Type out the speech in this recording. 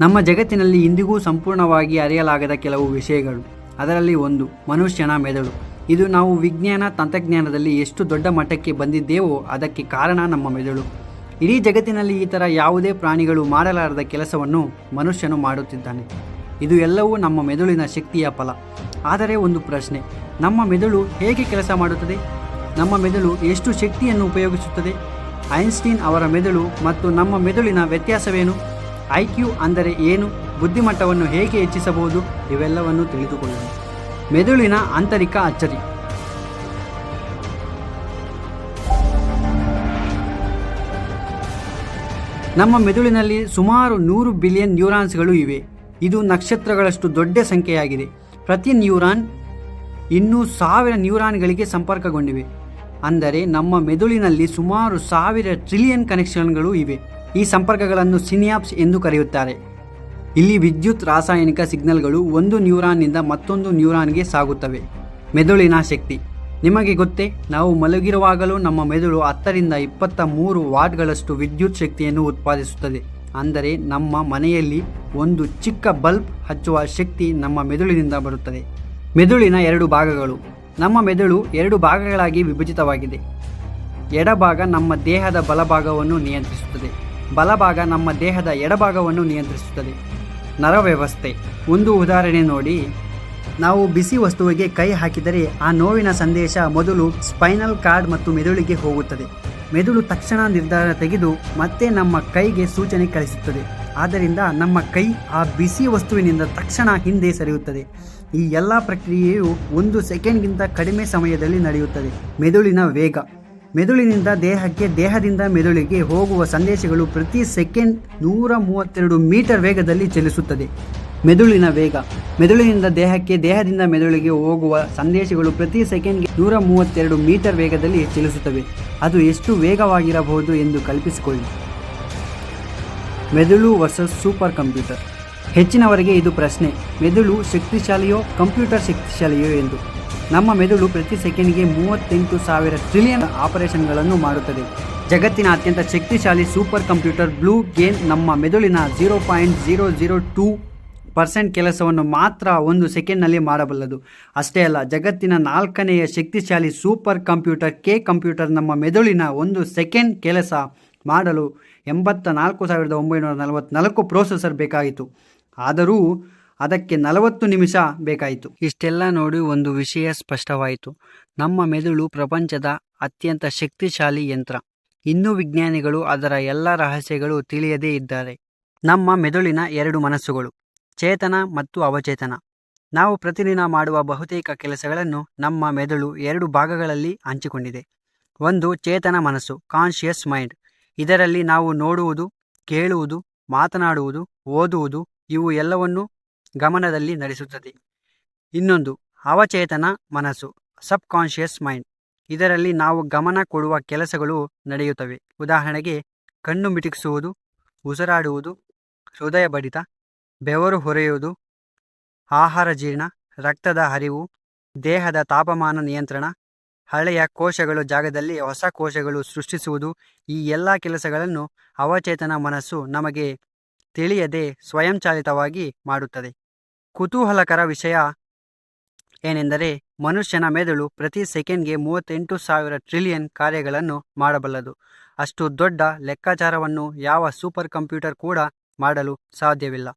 ನಮ್ಮ ಜಗತ್ತಿನಲ್ಲಿ ಇಂದಿಗೂ ಸಂಪೂರ್ಣವಾಗಿ ಅರಿಯಲಾಗದ ಕೆಲವು ವಿಷಯಗಳು. ಅದರಲ್ಲಿ ಒಂದು, ಮನುಷ್ಯನ ಮೆದುಳು. ಇದು ನಾವು ವಿಜ್ಞಾನ ತಂತ್ರಜ್ಞಾನದಲ್ಲಿ ಎಷ್ಟು ದೊಡ್ಡ ಮಟ್ಟಕ್ಕೆ ಬಂದಿದ್ದೇವೋ ಅದಕ್ಕೆ ಕಾರಣ ನಮ್ಮ ಮೆದುಳು. ಇಡೀ ಜಗತ್ತಿನಲ್ಲಿ ಈ ಥರ ಯಾವುದೇ ಪ್ರಾಣಿಗಳು ಮಾಡಲಾರದ ಕೆಲಸವನ್ನು ಮನುಷ್ಯನು ಮಾಡುತ್ತಿದ್ದಾನೆ. ಇದು ಎಲ್ಲವೂ ನಮ್ಮ ಮೆದುಳಿನ ಶಕ್ತಿಯ ಫಲ. ಆದರೆ ಒಂದು ಪ್ರಶ್ನೆ, ನಮ್ಮ ಮೆದುಳು ಹೇಗೆ ಕೆಲಸ ಮಾಡುತ್ತದೆ? ನಮ್ಮ ಮೆದುಳು ಎಷ್ಟು ಶಕ್ತಿಯನ್ನು ಉಪಯೋಗಿಸುತ್ತದೆ? ಐನ್ಸ್ಟೀನ್ ಅವರ ಮೆದುಳು ಮತ್ತು ನಮ್ಮ ಮೆದುಳಿನ ವ್ಯತ್ಯಾಸವೇನು? ಐ ಕ್ಯೂ ಅಂದರೆ ಏನು? ಬುದ್ಧಿಮಟ್ಟವನ್ನು ಹೇಗೆ ಹೆಚ್ಚಿಸಬಹುದು? ಇವೆಲ್ಲವನ್ನು ತಿಳಿದುಕೊಳ್ಳೋಣ. ಮೆದುಳಿನ ಆಂತರಿಕ ಅಚ್ಚರಿ. ನಮ್ಮ ಮೆದುಳಿನಲ್ಲಿ ಸುಮಾರು ನೂರು ಬಿಲಿಯನ್ ನ್ಯೂರಾನ್ಸ್ಗಳು ಇವೆ. ಇದು ನಕ್ಷತ್ರಗಳಷ್ಟು ದೊಡ್ಡ ಸಂಖ್ಯೆಯಾಗಿದೆ. ಪ್ರತಿ ನ್ಯೂರಾನ್ ಇನ್ನೂ ಸಾವಿರ ನ್ಯೂರಾನ್ಗಳಿಗೆ ಸಂಪರ್ಕಗೊಂಡಿವೆ. ಅಂದರೆ ನಮ್ಮ ಮೆದುಳಿನಲ್ಲಿ ಸುಮಾರು ಸಾವಿರ ಟ್ರಿಲಿಯನ್ ಕನೆಕ್ಷನ್ಗಳು ಇವೆ. ಈ ಸಂಪರ್ಕಗಳನ್ನು ಸಿನಿಯಾಪ್ಸ್ ಎಂದು ಕರೆಯುತ್ತಾರೆ. ಇಲ್ಲಿ ವಿದ್ಯುತ್ ರಾಸಾಯನಿಕ ಸಿಗ್ನಲ್ಗಳು ಒಂದು ನ್ಯೂರಾನ್ನಿಂದ ಮತ್ತೊಂದು ನ್ಯೂರಾನ್ಗೆ ಸಾಗುತ್ತವೆ. ಮೆದುಳಿನ ಶಕ್ತಿ. ನಿಮಗೆ ಗೊತ್ತೇ, ನಾವು ಮಲಗಿರುವಾಗಲೂ ನಮ್ಮ ಮೆದುಳು ಹತ್ತರಿಂದ ಇಪ್ಪತ್ತ ಮೂರು ವಾಟ್ಗಳಷ್ಟು ವಿದ್ಯುತ್ ಶಕ್ತಿಯನ್ನು ಉತ್ಪಾದಿಸುತ್ತದೆ. ಅಂದರೆ ನಮ್ಮ ಮನೆಯಲ್ಲಿ ಒಂದು ಚಿಕ್ಕ ಬಲ್ಬ್ ಹಚ್ಚುವ ಶಕ್ತಿ ನಮ್ಮ ಮೆದುಳಿನಿಂದ ಬರುತ್ತದೆ. ಮೆದುಳಿನ ಎರಡು ಭಾಗಗಳು. ನಮ್ಮ ಮೆದುಳು ಎರಡು ಭಾಗಗಳಾಗಿ ವಿಭಜಿತವಾಗಿದೆ. ಎಡಭಾಗ ನಮ್ಮ ದೇಹದ ಬಲಭಾಗವನ್ನು ನಿಯಂತ್ರಿಸುತ್ತದೆ. ಬಲಭಾಗ ನಮ್ಮ ದೇಹದ ಎಡಭಾಗವನ್ನು ನಿಯಂತ್ರಿಸುತ್ತದೆ. ನರವ್ಯವಸ್ಥೆ. ಒಂದು ಉದಾಹರಣೆ ನೋಡಿ. ನಾವು ಬಿಸಿ ವಸ್ತುವಿಗೆ ಕೈ ಹಾಕಿದರೆ ಆ ನೋವಿನ ಸಂದೇಶ ಮೊದಲು ಸ್ಪೈನಲ್ ಕಾರ್ಡ್ ಮತ್ತು ಮೆದುಳಿಗೆ ಹೋಗುತ್ತದೆ. ಮೆದುಳು ತಕ್ಷಣ ನಿರ್ಧಾರ ತೆಗೆದು ಮತ್ತೆ ನಮ್ಮ ಕೈಗೆ ಸೂಚನೆ ಕಳಿಸುತ್ತದೆ. ಆದ್ದರಿಂದ ನಮ್ಮ ಕೈ ಆ ಬಿಸಿ ವಸ್ತುವಿನಿಂದ ತಕ್ಷಣ ಹಿಂದೆ ಸರಿಯುತ್ತದೆ. ಈ ಎಲ್ಲ ಪ್ರಕ್ರಿಯೆಯು ಒಂದು ಸೆಕೆಂಡ್ಗಿಂತ ಕಡಿಮೆ ಸಮಯದಲ್ಲಿ ನಡೆಯುತ್ತದೆ. ಮೆದುಳಿನ ವೇಗ. ಮೆದುಳಿನಿಂದ ದೇಹಕ್ಕೆ ದೇಹದಿಂದ ಮೆದುಳಿಗೆ ಹೋಗುವ ಸಂದೇಶಗಳು ಪ್ರತಿ ಸೆಕೆಂಡ್ ನೂರ ಮೂವತ್ತೆರಡು ಮೀಟರ್ ವೇಗದಲ್ಲಿ ಚಲಿಸುತ್ತದೆ. ಮೆದುಳಿನ ವೇಗ. ಮೆದುಳಿನಿಂದ ದೇಹಕ್ಕೆ ದೇಹದಿಂದ ಮೆದುಳಿಗೆ ಹೋಗುವ ಸಂದೇಶಗಳು ಪ್ರತಿ ಸೆಕೆಂಡ್ಗೆ ನೂರ ಮೂವತ್ತೆರಡು ಮೀಟರ್ ವೇಗದಲ್ಲಿ ಚಲಿಸುತ್ತವೆ. ಅದು ಎಷ್ಟು ವೇಗವಾಗಿರಬಹುದು ಎಂದು ಕಲ್ಪಿಸಿಕೊಳ್ಳಿ. ಮೆದುಳು ವರ್ಸಸ್ ಸೂಪರ್ ಕಂಪ್ಯೂಟರ್. ಹೆಚ್ಚಿನವರಿಗೆ ಇದು ಪ್ರಶ್ನೆ. ಮೆದುಳು ಶಕ್ತಿಶಾಲಿಯೋ, ಕಂಪ್ಯೂಟರ್ ಶಕ್ತಿಶಾಲಿಯೋ ಎಂದು. ನಮ್ಮ ಮೆದುಳು ಪ್ರತಿ ಸೆಕೆಂಡ್ಗೆ ಮೂವತ್ತೆಂಟು ಸಾವಿರ ಟ್ರಿಲಿಯನ್ ಆಪರೇಷನ್ಗಳನ್ನು ಮಾಡುತ್ತದೆ. ಜಗತ್ತಿನ ಅತ್ಯಂತ ಶಕ್ತಿಶಾಲಿ ಸೂಪರ್ ಕಂಪ್ಯೂಟರ್ ಬ್ಲೂ ಗೇನ್ ನಮ್ಮ ಮೆದುಳಿನ zero point zero zero two percent ಕೆಲಸವನ್ನು ಮಾತ್ರ ಒಂದು ಸೆಕೆಂಡ್ನಲ್ಲಿ ಮಾಡಬಲ್ಲದು. ಅಷ್ಟೇ ಅಲ್ಲ, ಜಗತ್ತಿನ ನಾಲ್ಕನೆಯ ಶಕ್ತಿಶಾಲಿ ಸೂಪರ್ ಕಂಪ್ಯೂಟರ್ ಕೆ ಕಂಪ್ಯೂಟರ್ ನಮ್ಮ ಮೆದುಳಿನ ಒಂದು ಸೆಕೆಂಡ್ ಕೆಲಸ ಮಾಡಲು ಎಂಬತ್ತ ನಾಲ್ಕು ಸಾವಿರದ ಒಂಬೈನೂರ ನಲವತ್ತ್ನಾಲ್ಕು ಪ್ರೊಸೆಸರ್ ಬೇಕಾಯಿತು. ಆದರೂ ಅದಕ್ಕೆ ನಲವತ್ತು ನಿಮಿಷ ಬೇಕಾಯಿತು. ಇಷ್ಟೆಲ್ಲ ನೋಡಿ ಒಂದು ವಿಷಯ ಸ್ಪಷ್ಟವಾಯಿತು. ನಮ್ಮ ಮೆದುಳು ಪ್ರಪಂಚದ ಅತ್ಯಂತ ಶಕ್ತಿಶಾಲಿ ಯಂತ್ರ. ಇನ್ನೂ ವಿಜ್ಞಾನಿಗಳು ಅದರ ಎಲ್ಲ ರಹಸ್ಯಗಳು ತಿಳಿಯದೇ ಇದ್ದಾರೆ. ನಮ್ಮ ಮೆದುಳಿನ ಎರಡು ಮನಸ್ಸುಗಳು, ಚೇತನ ಮತ್ತು ಅವಚೇತನ. ನಾವು ಪ್ರತಿದಿನ ಮಾಡುವ ಬಹುತೇಕ ಕೆಲಸಗಳನ್ನು ನಮ್ಮ ಮೆದುಳು ಎರಡು ಭಾಗಗಳಲ್ಲಿ ಹಂಚಿಕೊಂಡಿದೆ. ಒಂದು ಚೇತನ ಮನಸ್ಸು ಕಾನ್ಷಿಯಸ್ ಮೈಂಡ್ ಇದರಲ್ಲಿ ನಾವು ನೋಡುವುದು, ಕೇಳುವುದು, ಮಾತನಾಡುವುದು, ಓದುವುದು, ಇವು ಎಲ್ಲವನ್ನು ಗಮನದಲ್ಲಿ ನಡೆಸುತ್ತದೆ. ಇನ್ನೊಂದು, ಅವಚೇತನ ಮನಸ್ಸು ಸಬ್ ಕಾನ್ಷಿಯಸ್ ಮೈಂಡ್. ಇದರಲ್ಲಿ ನಾವು ಗಮನ ಕೊಡುವ ಕೆಲಸಗಳು ನಡೆಯುತ್ತವೆ. ಉದಾಹರಣೆಗೆ, ಕಣ್ಣು ಮಿಟುಕಿಸುವುದು, ಉಸಿರಾಡುವುದು, ಹೃದಯ ಬಡಿತ, ಬೆವರು ಹೊರೆಯುವುದು, ಆಹಾರ ಜೀರ್ಣ, ರಕ್ತದ ಹರಿವು, ದೇಹದ ತಾಪಮಾನ ನಿಯಂತ್ರಣ, ಹಳೆಯ ಕೋಶಗಳು ಜಾಗದಲ್ಲಿ ಹೊಸ ಕೋಶಗಳು ಸೃಷ್ಟಿಸುವುದು, ಈ ಎಲ್ಲ ಕೆಲಸಗಳನ್ನು ಅವಚೇತನ ಮನಸ್ಸು ನಮಗೆ ತಿಳಿಯದೆ ಸ್ವಯಂಚಾಲಿತವಾಗಿ ಮಾಡುತ್ತದೆ. ಕುತೂಹಲಕರ ವಿಷಯ ಏನೆಂದರೆ ಮನುಷ್ಯನ ಮೆದುಳು ಪ್ರತಿ ಸೆಕೆಂಡ್ಗೆ ಮೂವತ್ತೆಂಟು ಸಾವಿರ ಟ್ರಿಲಿಯನ್ ಕಾರ್ಯಗಳನ್ನು ಮಾಡಬಲ್ಲದು. ಅಷ್ಟು ದೊಡ್ಡ ಲೆಕ್ಕಾಚಾರವನ್ನು ಯಾವ ಸೂಪರ್ ಕಂಪ್ಯೂಟರ್ ಕೂಡ ಮಾಡಲು ಸಾಧ್ಯವಿಲ್ಲ.